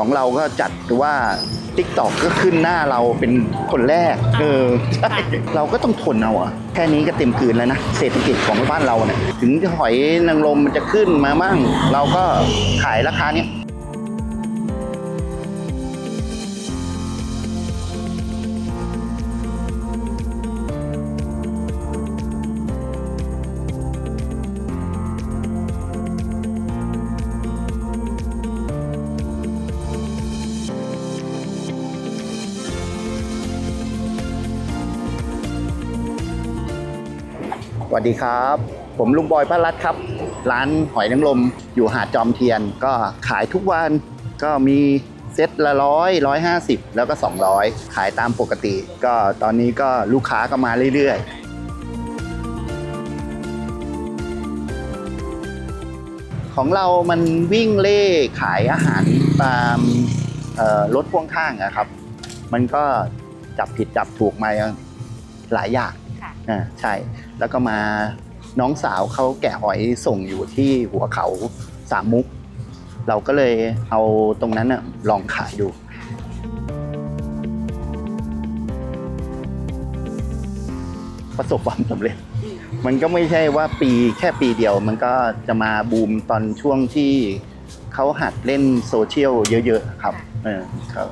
ของเราก็จัดว่า t ิ k t o k ก็ขึ้นหน้าเราเป็นคนแรก เออใช่เราก็ต้องทนเอาอะแค่นี้ก็เต็มคืนแล้วนะ เศรษฐกิจของบ้านเราเนี่ยถึงหอยนางรมมันจะขึ้นมามั่งเราก็ขายราคาเนี้ย สวัสดีครับ ผมลุงบอยป้ารัตครับ ร้านหอยนางรมอยู่หาดจอมเทียน ก็ขายทุกวันก็มีเซตละร้อยร้อยห้าสิบแล้วก็ 200 ขายตามปกติ ก็ตอนนี้ก็ลูกค้าก็มาเรื่อยๆ ของเรามันวิ่งเล่ขายอาหารตามรถพ่วงข้างอะครับ มันก็จับผิดจับถูกมาหลายอย่าง อ่าใช่ แล้วก็มาน้องสาวเขาแกะหอยส่งอยู่ที่หัวเขาสามมุก เราก็เลยเอาตรงนั้นน่ะลองขายดู ประสบความสำเร็จ มันก็ไม่ใช่ว่าปีแค่ปีเดียว มันก็จะมาบูมตอนช่วงที่เขาหัดเล่นโซเชียลเยอะๆครับเออเขา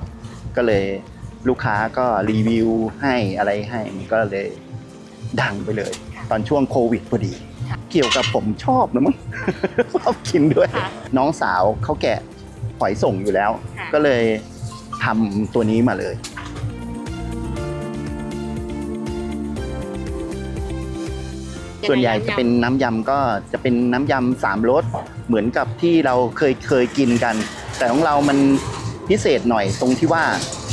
ก็เลยลูกค้าก็รีวิวให้อะไรให้มันก็เลย ดังไปเลยค่ะตอนช่วงโควิดพอดีค่ะเกี่ยวกับผมชอบนะมั้ง ชอบกินด้วยค่ะน้องสาวเขาแกะหอยส่งอยู่แล้วค่ะก็เลยทำตัวนี้มาเลยส่วนใหญ่จะเป็นน้ำยำก็จะเป็นน้ำยำสามรสเหมือนกับที่เราเคยเคยกินกัน แต่ของเรามันพิเศษหน่อยตรงที่ว่า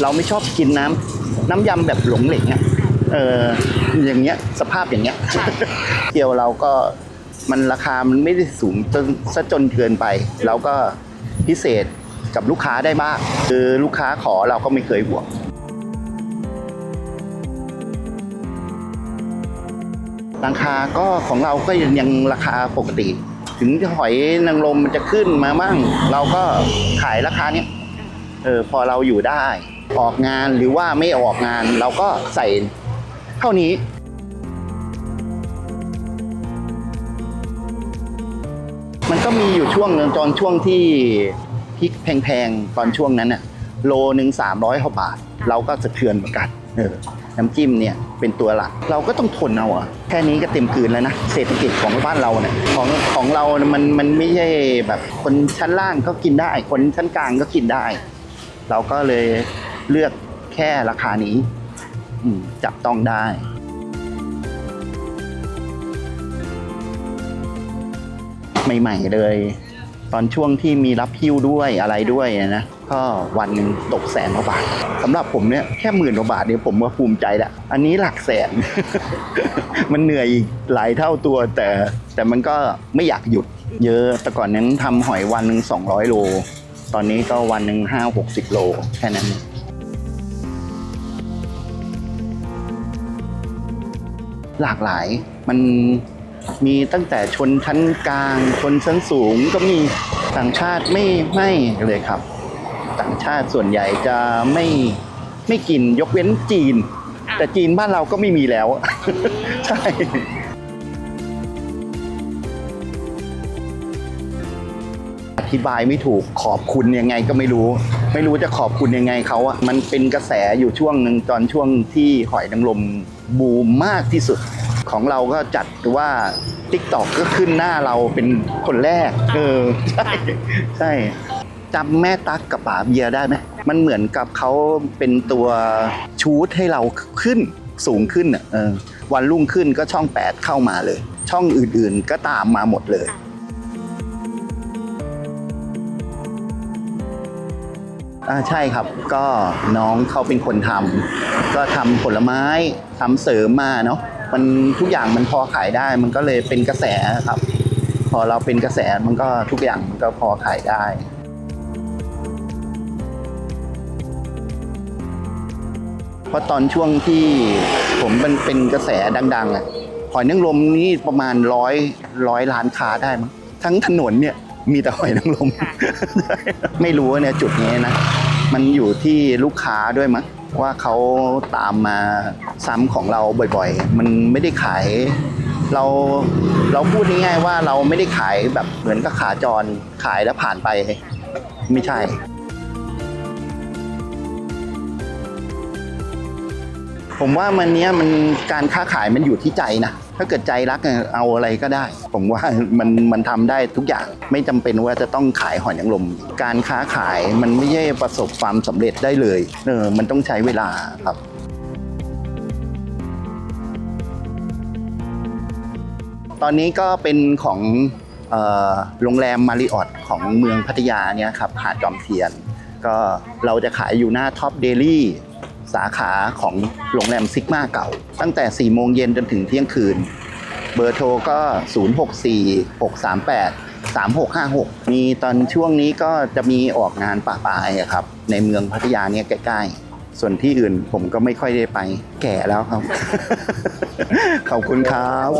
เราไม่ชอบกินน้ำน้ำยำแบบหลงเหลงอะ เอออย่างเงี้ยสภาพอย่างเงี้ยค่ะเที่ยวเราก็มันราคามันไม่ได้สูงจนซะจนเกินไปเราก็พิเศษกับลูกค้าได้บ้างคือลูกค้าขอเราก็ไม่เคยห่วงราคาก็ของเราก็ยังราคาปกติ ถึงหอยนางรมมันจะขึ้นมามั่ง เราก็ขายราคาเนี้ยเออพอเราอยู่ได้ ออกงานหรือว่าไม่ออกงาน เราก็ใส่ เท่านี้ มันก็มีอยู่ช่วงหนึ่งตอนช่วงที่พริกแพงๆ ตอนช่วงนั้นน่ะโลหนึ่งสามร้อยกว่าบาท เราก็สะเทือนเหมือนกันเออน้ำจิ้มเนี่ยเป็นตัวหลัก เราก็ต้องทนเอาอะแค่นี้ก็เต็มคืนแล้วนะ เศรษฐกิจของบ้านเราเนี่ยของของเรา มันมันไม่ใช่แบบคนชั้นล่างก็กินได้ คนชั้นกลางก็กินได้ เราก็เลยเลือกแค่ราคานี้ จับต้องได้ ใหม่ๆเลย ตอนช่วงที่มีรับพิ้วด้วยอะไรด้วยนะก็วันหนึ่งตกแสนกว่าบาทสำหรับผมเนี่ยแค่หมื่นกว่าบาทเนี่ยผมว่าภูมิใจแล้วอันนี้หลักแสน มันเหนื่อยอีกหลายเท่าตัวแต่แต่มันก็ไม่อยากหยุด เยอะแต่ก่อนนั้นทำหอยวันหนึ่ง200 โล ตอนนี้ก็วันหนึ่งห้าหกสิบโลแค่นั้น หลากหลาย มันมีตั้งแต่ชนชั้นกลาง ชนชั้นสูงก็มีต่างชาติไม่ไม่เลยครับ ต่างชาติส่วนใหญ่จะไม่ไม่กินยกเว้นจีนอะแต่จีนบ้านเราก็ไม่มีแล้ว ใช่อธิบายไม่ถูกขอบคุณยังไงก็ไม่รู้ ไม่รู้จะขอบคุณยังไงเขาอะมันเป็นกระแสอยู่ช่วงหนึ่งตอนช่วงที่หอยนางรมบูมมากที่สุด ของเราก็จัดว่า t ิ k t o k ก็ขึ้นหน้าเราเป็นคนแรก เออ ใช่ใช่จำแม่ตั๊กกับป๋าเบียร์ได้ไหมมันเหมือนกับเขาเป็นตัวชูดให้เราขึ้นสูงขึ้นอะวันรุ่งขึ้นก็ช่อง 8 เข้ามาเลย ช่องอื่นๆก็ตามมาหมดเลย อ่าใช่ครับก็น้องเขาเป็นคนทำก็ทำผลไม้ทำเสริมมาเนาะมันทุกอย่างมันพอขายได้ มันก็เลยเป็นกระแสครับ พอเราเป็นกระแสมันก็ทุกอย่างมันก็พอขายได้เพราะตอนช่วงที่ผมมันเป็นกระแสดังๆอะหอยนางรมนี่ประมาณร้อยร้อยล้านค้าได้มั้งทั้งถนนเนี่ย มีแต่หอยนางรมค่ะ ไม่รู้ว่าเนี่ยจุดนี้นะ มันอยู่ที่ลูกค้าด้วยมั้งว่าเขาตามมาซ้ำของเราบ่อยๆ มันไม่ได้ขาย เราเราพูดง่ายๆว่าเราไม่ได้ขายแบบเหมือนกับขาจรขายแล้วผ่านไป ไม่ใช่ ผมว่ามันเนี้ยมันการค้าขายมันอยู่ที่ใจนะ ถ้าเกิดใจรักเอาอะไรก็ได้ ผมว่ามันมันทำได้ทุกอย่างไม่จำเป็นว่าจะต้องขายหอยนางรมการค้าขายมันไม่ใช่ประสบความสำเร็จได้เลยเออมันต้องใช้เวลาครับตอนนี้ก็เป็นของโรงแรมมาริออตของเมืองพัทยาเนี่ยครับหาดจอมเทียน ก็เราจะขายอยู่หน้าท็อปเดลี่ สาขาของโรงแรมซิกมาเก่า ตั้งแต่ 4 โมงเย็นจนถึงเที่ยงคืน เบอร์โทรก็ 064 638 3656 มีตอนช่วงนี้ก็จะมีออกงานป่าปลายครับ ในเมืองพัทยาเนี่ยใกล้ๆ ส่วนที่อื่นผมก็ไม่ค่อยได้ไปแก่แล้วครับ ขอบคุณครับ